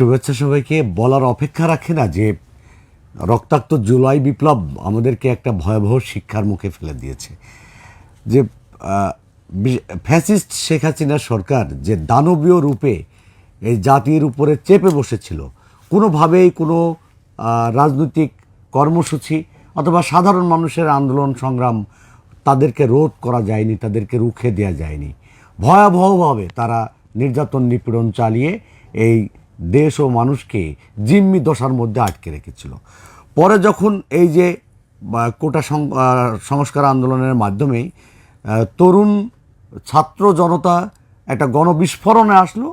শুভেচ্ছা সবাইকে। বলার অপেক্ষা রাখে না যে রক্তাক্ত জুলাই বিপ্লব আমাদেরকে একটা ভয়াবহ শিক্ষার মুখে ফেলে দিয়েছে। যে ফ্যাসিস্ট শেখ হাসিনার সরকার যে দানবীয় রূপে এই জাতির উপরে চেপে বসেছিল, কোনোভাবেই কোনো রাজনৈতিক কর্মসূচি অথবা সাধারণ মানুষের আন্দোলন সংগ্রাম তাদেরকে রোধ করা যায়নি, তাদেরকে রুখে দেওয়া যায়নি। ভয়াবহভাবে তারা নির্যাতন নিপীড়ন চালিয়ে এই দেশ ও মানুষকে জিম্মি দশার মধ্যে আটকে রেখেছিল। পরে যখন এই যে কোটা সংস্কার আন্দোলনের মাধ্যমে তরুণ ছাত্র জনতা একটা গণবিস্ফোরণে আসলো,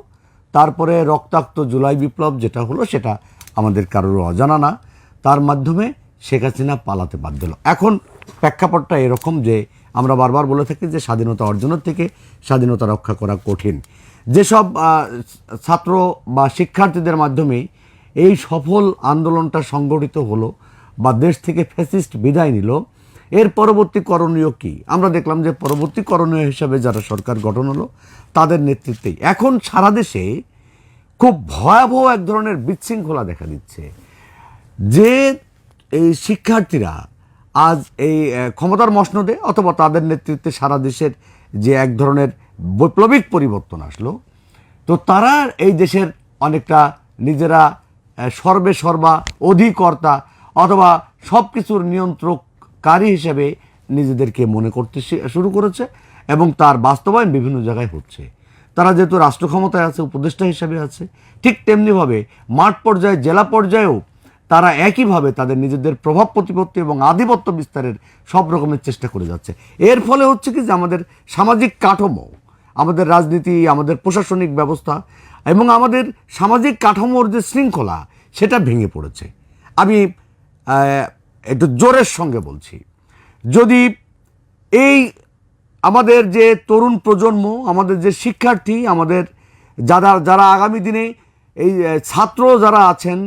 তারপরে রক্তাক্ত জুলাই বিপ্লব যেটা হলো সেটা আমাদের কারোর অজানা না, তার মাধ্যমে শেখ হাসিনা পালাতে বাধ্য হলো। এখন প্রেক্ষাপটটা এরকম যে আমরা বারবার বলে থাকি যে স্বাধীনতা অর্জনের থেকে স্বাধীনতা রক্ষা করা কঠিন। যেসব ছাত্র বা শিক্ষার্থীদের মাধ্যমে এই সফল আন্দোলনটা সংগঠিত হলো বা দেশ থেকে ফ্যাসিস্ট বিদায় নিল, এর পরবর্তী করণীয় কি? আমরা দেখলাম যে পরবর্তী করণীয় হিসাবে যারা সরকার গঠন হলো, তাদের নেতৃত্বেই। এখন সারা দেশে খুব ভয়াবহ এক ধরনের বিশৃঙ্খলা দেখা দিচ্ছে। যে এই শিক্ষার্থীরা আজ এই ক্ষমতার মসনদে অথবা তাদের নেতৃত্বে সারা দেশের যে এক ধরনের বৈপ্লবিক পরিবর্তন আসলো, তো তারা এই দেশের অনেকটা নিজেরা সর্বে সর্বা অধিকর্তা অথবা সব কিছুর নিয়ন্ত্রককারী হিসেবে নিজেদেরকে মনে করতে শুরু করেছে এবং তার বাস্তবায়ন বিভিন্ন জায়গায় হচ্ছে। তারা যেহেতু রাষ্ট্র ক্ষমতায় আছে, উপদেষ্টা হিসেবে আছে, ঠিক তেমনিভাবে মাঠ পর্যায়ে, জেলা পর্যায়েও তারা একইভাবে তাদের নিজেদের প্রভাব প্রতিপত্তি এবং আধিপত্য বিস্তারের সব রকমের চেষ্টা করে যাচ্ছে। এর ফলে হচ্ছে কি যে আমাদের সামাজিক কাঠামো, আমাদের রাজনীতি, আমাদের প্রশাসনিক ব্যবস্থা এবং আমাদের সামাজিক কাঠামোর যে শৃঙ্খলা, সেটা ভেঙে পড়েছে। আমি একটু জোরের সঙ্গে বলছি। যদি এই আমাদের যে তরুণ প্রজন্ম, আমাদের যে শিক্ষার্থী, আমাদের যারা যারা আগামী দিনে এই ছাত্র যারা আছেন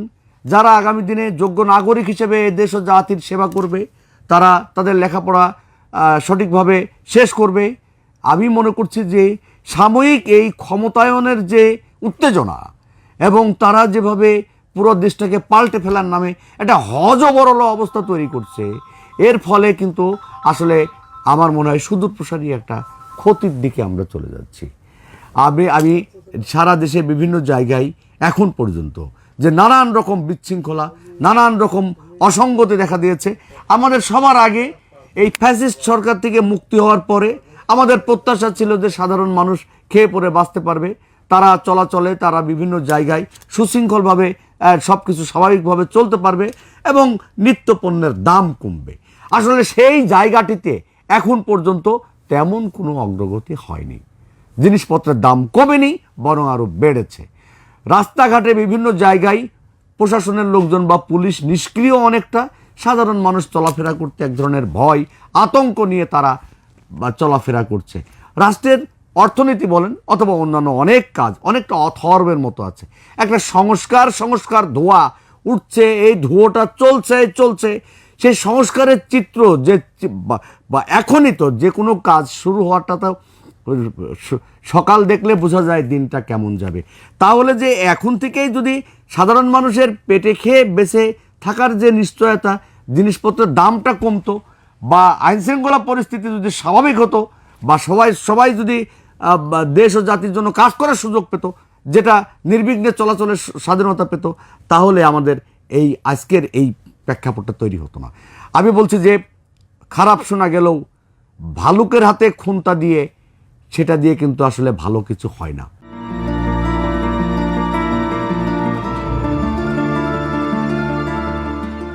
যারা আগামী দিনে যোগ্য নাগরিক হিসেবে দেশ ও জাতির সেবা করবে, তারা তাদের লেখাপড়া সঠিকভাবে শেষ করবে। আমি মনে করছি যে সাময়িক এই ক্ষমতায়নের যে উত্তেজনা এবং তারা যেভাবে পুরো দেশটাকে পাল্টে ফেলার নামে একটা হজবরল অবস্থা তৈরি করছে, এর ফলে কিন্তু আসলে আমার মনে হয় সুদূর প্রসারী একটা ক্ষতির দিকে আমরা চলে যাচ্ছি। আমি আমি সারা দেশে বিভিন্ন জায়গায় এখন পর্যন্ত যে নানান রকম বিশৃঙ্খলা নানান রকম অসঙ্গতি দেখা দিয়েছে। আমাদের সবার আগে এই ফ্যাসিস্ট সরকার থেকে মুক্তি হওয়ার পরে আমাদের প্রত্যাশা ছিল যে সাধারণ মানুষ খেয়ে পরে বাঁচতে পারবে। তারা চলাচলে, তারা বিভিন্ন জায়গায় সুশৃঙ্খলভাবে সব কিছু স্বাভাবিকভাবে চলতে পারবে এবং নিত্য পণ্যের দাম কমবে। আসলে সেই জায়গাটিতে এখন পর্যন্ত তেমন কোনো অগ্রগতি হয়নি। জিনিসপত্রের দাম কমেনি, বরং আরও বেড়েছে। রাস্তাঘাটে বিভিন্ন জায়গায় প্রশাসনের লোকজন বা পুলিশ নিষ্ক্রিয় অনেকটা। সাধারণ মানুষ চলাফেরা করতে এক ধরনের ভয়, আতঙ্ক নিয়ে তারা চলাফেরা করছে। রাষ্ট্রের অর্থনীতি বলেন, অথবা অন্যান্য অনেক কাজ, অনেকটা অথর্বের মতো আছে। একটা সংস্কার সংস্কার ধোয়া উঠছে, এই ধুয়োটা চলছে চলছে। সেই সংস্কারের চিত্র যে বা- এখনই তো যে কোনো কাজ শুরু হওয়াটা তো সকাল দেখলে বোঝা যায় দিনটা কেমন যাবে। তাহলে যে এখন থেকেই যদি সাধারণ মানুষের পেটে খেয়ে বেঁচে থাকার যে নিশ্চয়তা, জিনিসপত্রের দামটা কমতো বা আইনশৃঙ্খলা পরিস্থিতি যদি স্বাভাবিক হতো বা সবাই সবাই যদি দেশ ও জাতির জন্য কাজ করার সুযোগ পেত, যেটা নির্বিঘ্নে চলাচলের স্বাধীনতা পেত, তাহলে আমাদের এই আজকের এই প্রেক্ষাপটটা তৈরি হতো না। আমি বলছি যে খারাপ শোনা গেলেও ভালুকের হাতে খুনটা দিয়ে সেটা দিয়ে কিন্তু আসলে ভালো কিছু হয় না।